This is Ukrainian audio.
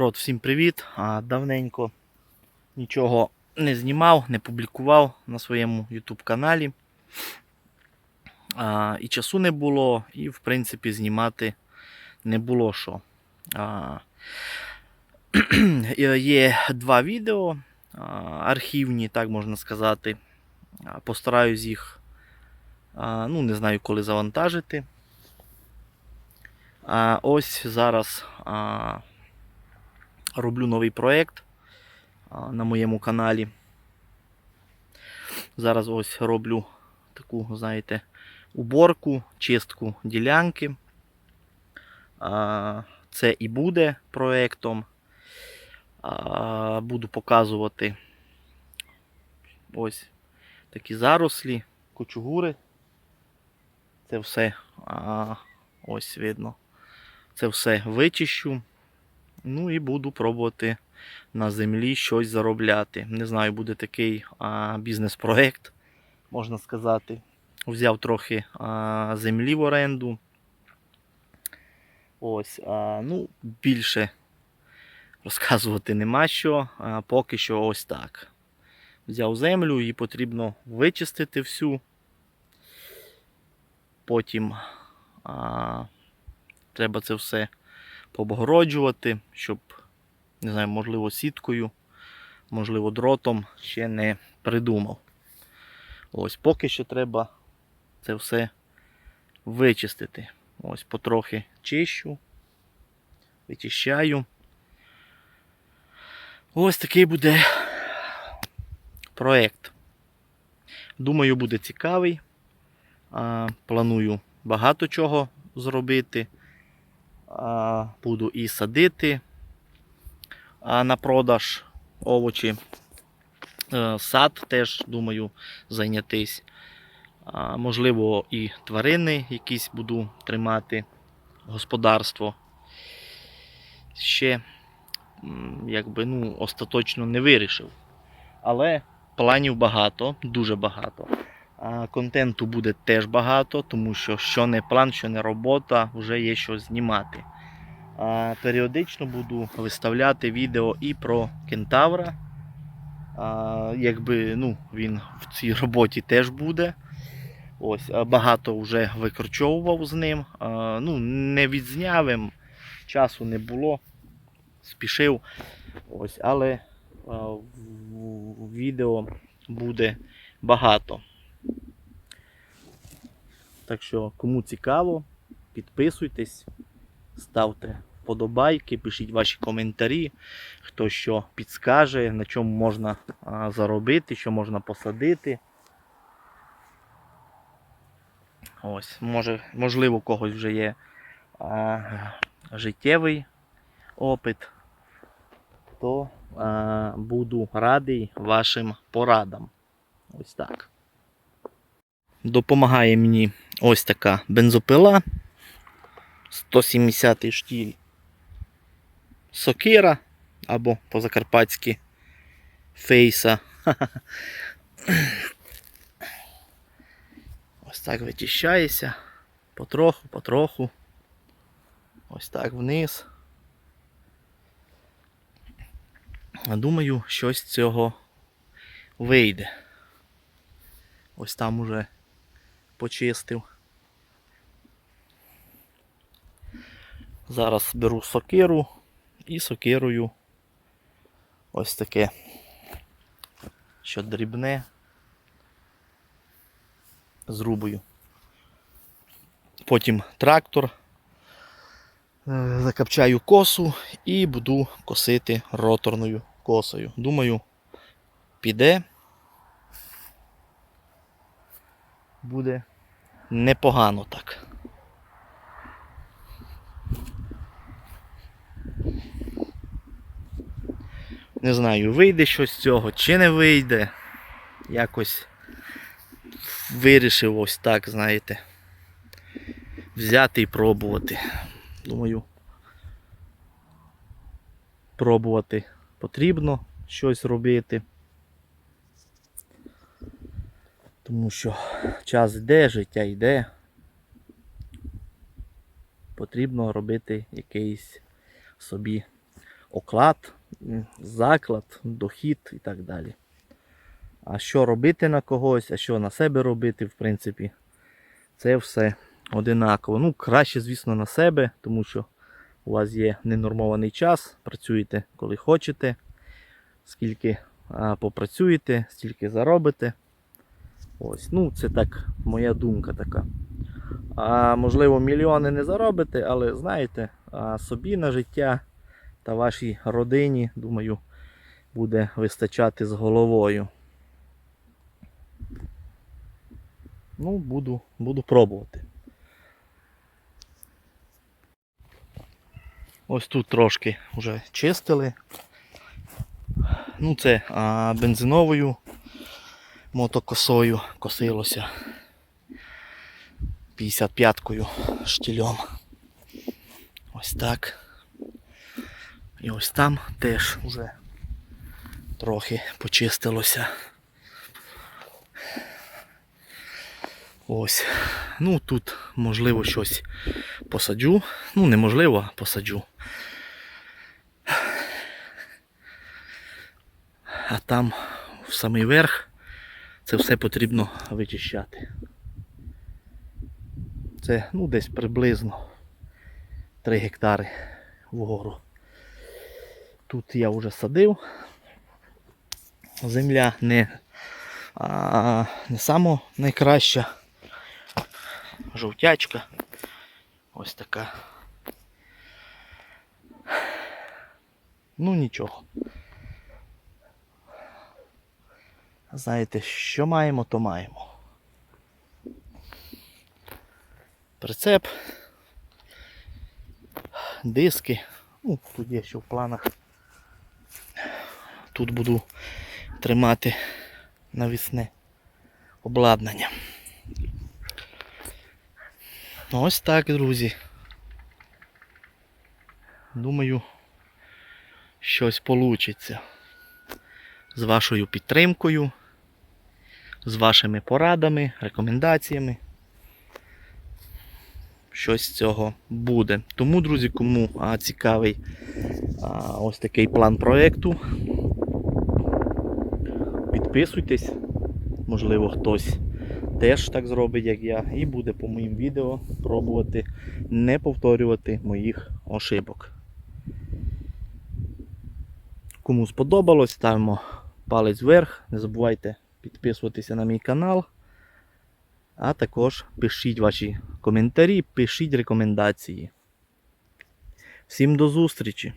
Народ, всім привіт! Давненько нічого не знімав, не публікував на своєму YouTube каналі. І часу не було, і в принципі знімати не було що. Є два відео архівні, так можна сказати. Постараюсь їх, ну не знаю коли завантажити. Ось зараз. Роблю новий проєкт на моєму каналі. Зараз ось роблю таку, знаєте, уборку, чистку ділянки. Це і буде проєктом. Буду показувати ось такі зарослі, кучугури. Це все ось видно. Це все вичищу. Ну і буду пробувати на землі щось заробляти. Не знаю, буде такий бізнес-проект, можна сказати. Взяв трохи а, землі в оренду. Ось, а, ну, більше розказувати нема що. А, поки що ось так. Взяв землю, її потрібно вичистити всю. Потім а, треба це все побогороджувати, щоб, не знаю, можливо, сіткою, можливо, дротом ще не придумав. Ось, поки що треба це все вичистити. Ось, потрохи чищу, вичищаю. Ось такий буде проєкт. Думаю, буде цікавий. Планую багато чого зробити. Буду і садити на продаж овочі. Е, Сад теж думаю зайнятись. Можливо, і тварини якісь буду тримати, господарство. Ще якби ну, остаточно не вирішив. Але планів багато, дуже багато. Контенту буде теж багато, тому що що не план, що не робота, вже є що знімати. Періодично буду виставляти відео і про кентавра. Якби ну, він в цій роботі теж буде. Ось, Багато вже викорчовував з ним. Ну, Не відзнявим, часу не було, спішив. Ось, Але відео буде багато. Так що, кому цікаво, підписуйтесь, ставте вподобайки, пишіть ваші коментарі, хто що підскаже, на чому можна заробити, що можна посадити. Ось, може, можливо, у когось вже є а, життєвий опит, то а, буду радий вашим порадам. Ось так. Допомагає мені ось така бензопила. 170 штіль сокира або по-закарпатськи фейса. Ось так вичищається. Потроху, потроху. Ось так вниз. Думаю, щось з цього вийде. Ось там уже почистив. Зараз беру сокиру і сокирою ось таке, що дрібне зрубую. Потім трактор, е, закапчаю косу і буду косити роторною косою. Думаю, піде. Буде непогано так. Не знаю, вийде щось з цього чи не вийде. Якось вирішив ось так, знаєте. Взяти і пробувати. Думаю, пробувати потрібно щось робити. Тому що час йде, життя йде. Потрібно робити якийсь собі оклад, заклад, дохід і так далі. А що робити на когось, а що на себе робити, в принципі, це все одинаково. Ну, краще, звісно, на себе, тому що у вас є ненормований час, працюєте коли хочете, скільки а, попрацюєте, стільки заробите. Ось, ну, це так, моя думка така. А можливо, мільйони не заробите, але знаєте, а собі на життя та вашій родині, думаю, буде вистачати з головою. Ну, буду, буду пробувати. Ось тут трошки вже чистили. Ну, це а, бензиновою мотокосою косилося. 55-кою штільом. Ось так. І ось там теж вже трохи почистилося. Ось. Ну тут можливо щось посаджу. Ну, неможливо, а посаджу. А там в самий верх це все потрібно вичищати. Це ну, десь приблизно 3 гектари вгору. Тут я вже садив. Земля не, а, не само найкраща. Жовтячка. Ось така. Ну нічого. Знаєте, що маємо, то маємо. Прицеп, диски. Ну, тут є ще в планах. Тут буду тримати навісне обладнання. Ось так, друзі. Думаю, щось получиться. З вашою підтримкою, з вашими порадами, рекомендаціями. Щось з цього буде. Тому, друзі, кому а, цікавий а, ось такий план проєкту, підписуйтесь. Можливо, хтось теж так зробить, як я, і буде по моїм відео пробувати не повторювати моїх ошибок. Кому сподобалось, ставимо палець вверх. Не забувайте підписуватися на мій канал. А також пишіть ваші коментарі, пишіть рекомендації. Всім до зустрічі!